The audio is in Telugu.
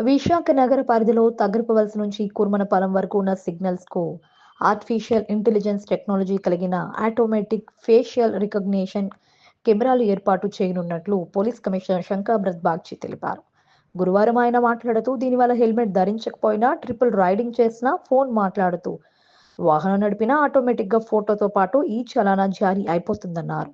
విశాఖ నగర పరిధిలో తగరపవలస నుంచి కుర్మనపాలెం వరకు ఉన్న సిగ్నల్స్కు ఆర్టిఫిషియల్ ఇంటెలిజెన్స్ టెక్నాలజీ కలిగిన ఆటోమేటిక్ ఫేషియల్ రికగ్నిషన్ కెమెరాలు ఏర్పాటు చేయనున్నట్లు పోలీస్ కమిషనర్ శంకాబ్రత్ బాగ్చి తెలిపారు. గురువారం ఆయన మాట్లాడుతూ దీనివల్ల హెల్మెట్ ధరించకపోయినా ట్రిపుల్ రైడింగ్ చేసినా ఫోన్ మాట్లాడుతూ వాహనం నడిపినా ఆటోమేటిక్గా ఫోటోతో పాటు ఈ చలానా జారీ అయిపోతుందన్నారు.